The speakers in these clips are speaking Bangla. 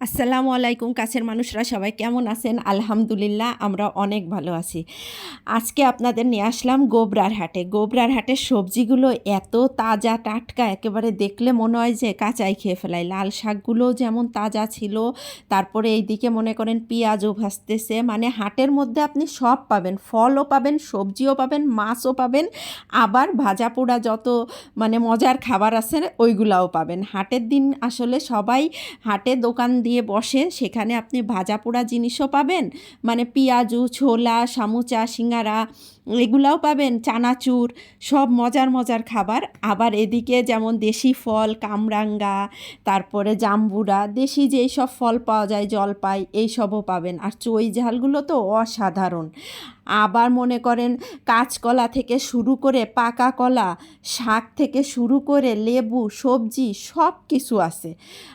আসসালামু আলাইকুম, কাছের মানুষরা সবাই কেমন আছেন? আলহামদুলিল্লাহ, আমরা অনেক ভালো আছি। আজকে আপনাদের নিয়ে আসলাম গোবরার হাটে। গোবরার হাটের সবজিগুলো এত তাজা, টাটকা, একেবারে দেখলে মনে হয় যে কাঁচাই খেয়ে ফেলাই। লাল শাকগুলো যেমন তাজা ছিল, তারপরে এইদিকে মনে করেন পেঁয়াজও ভাসতেছে মানে হাটের মধ্যে আপনি সব পাবেন, ফলও পাবেন, সবজিও পাবেন, মাছও পাবেন, আবার ভাজা পোড়া যত মানে মজার খাবার আছে, ওইগুলাও পাবেন। হাটের দিন আসলে সবাই হাটে দোকান দিয়ে বসে, সেখানে আপনি ভাজা পোড়া জিনিসও পাবেন। মানে পেঁয়াজু, ছোলা, সামুচা, সিঙ্গারা, এগুলাও পাবেন, চানাচুর, সব মজার মজার খাবার। আবার এদিকে যেমন দেশি ফল, কামরাঙ্গা, তারপরে জাম্বুরা, দেশি যেই সব ফল পাওয়া যায়, জলপাই, এইসবও পাবেন। আর চই ঝালগুলো তো অসাধারণ। আবার মনে করেন কাঁচকলা থেকে শুরু করে পাকা কলা, শাক থেকে শুরু করে লেবু, সবজি সব কিছু আছে।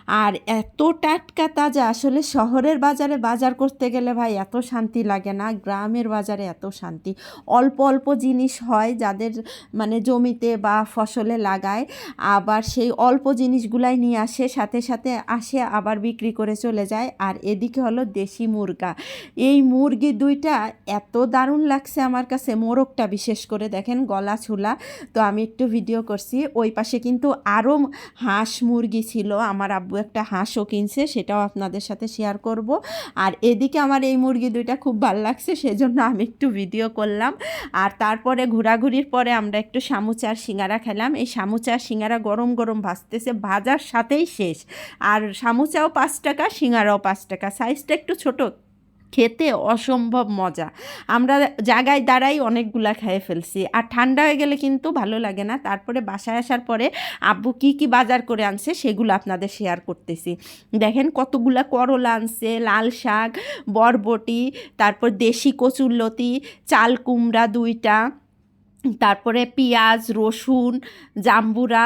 আর এত টাটকা তাজা আসলে শহরের বাজারে বাজার করতে গেলে ভাই এত শান্তি লাগে না, গ্রামের বাজারে এত শান্তি। অল্প অল্প জিনিস হয় যাদের মানে জমিতে বা ফসলে লাগায়, আবার সেই অল্প জিনিসগুলাই নিয়ে আসে, সাথে সাথে আসে, আবার বিক্রি করে চলে যায়। আর এদিকে হলো দেশি মুরগা। এই মুরগি দুইটা এত দারুণ লাগছে আমার কাছে মোরগটা বিশেষ করে দেখেন গলা ছুলা। তো আমি একটু ভিডিও করছি। ওই পাশে কিন্তু আরও হাঁস মুরগি ছিল। আমার আব্বু একটা হাঁসও কিনছে, সেটাও আপনাদের সাথে শেয়ার করব। আর এদিকে আমার এই মুরগি দুইটা খুব ভালো লাগছে, সেজন্য আমি একটু ভিডিও করলাম। আর তারপরে ঘোরাঘুরির পরে আমরা একটু সামুচার সিঙ্গারা খেলাম। এই সামুচার সিঙ্গারা গরম গরম ভাজতেছে, ভাজার সাথেই শেষ। আর সামুচাও পাঁচ টাকা, সিঙ্গারাও পাঁচ টাকা। সাইজটা একটু ছোটো খেতে অসম্ভব মজা। আমরা জায়গায় দাঁড়াই অনেকগুলা খেয়ে ফেলছি। আর ঠান্ডা হয়ে গেলে কিন্তু ভালো লাগে না। তারপরে বাসায় আসার পরে আব্বু কি কি বাজার করে আনছে সেগুলো আপনাদের শেয়ার করতেছি। দেখেন কতগুলা করলা আনছে, লাল শাক, বরবটি, তারপর দেশি কচুরলতি, চাল কুমড়া দুইটা। তারপরে পেঁয়াজ, রসুন, জাম্বুরা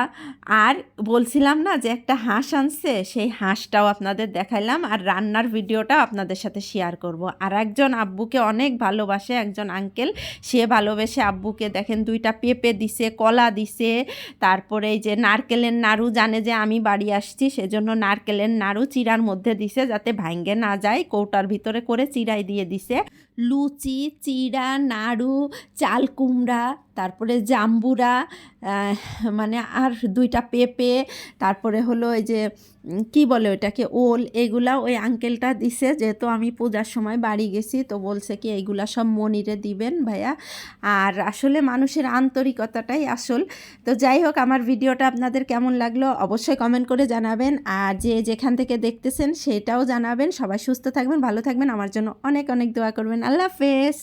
আর বলছিলাম না যে একটা হাঁস আনছে, সেই হাঁসটাও আপনাদের দেখাইলাম আর রান্নার ভিডিওটাও আপনাদের সাথে শেয়ার করব। আর একজন আব্বুকে অনেক ভালোবাসে, একজন আঙ্কেল সে ভালোবেসে আব্বুকে দেখেন দুইটা পেঁপে দিছে, কলা দিছে, তারপরে এই যে নারকেলের নাড়ু জানে যে আমি বাড়ি আসছি, সেজন্য নারকেলের নাড়ু চিরার মধ্যে দিছে যাতে ভাঙ্গে না যায়, কৌটার ভিতরে করে চিরাই দিয়ে দিছে। লুচি, চিড়া, নাড়ু, চাল কুমড়া, তারপরে জাম্বুরা মানে আর দুইটা পেঁপে, তারপরে হলো এই যে কি বলে ওইটাকে, ওল, এগুলা ওই আঙ্কেলটা দিছে। যেহেতু আমি পূজার সময় বাড়ি গেছি, তো বলছে কি, এইগুলা সব মনিরে দিবেন ভাইয়া। আর আসলে মানুষের আন্তরিকতাটাই আসল। তো যাই হোক, আমার ভিডিওটা আপনাদের কেমন লাগল অবশ্যই কমেন্ট করে জানাবেন। আর যে যেখান থেকে দেখতেছেন, সেটাও জানাবেন। সবাই সুস্থ থাকবেন, ভালো থাকবেন। আমার জন্য অনেক অনেক দোয়া করবেন। আল্লাহ হাফেজ।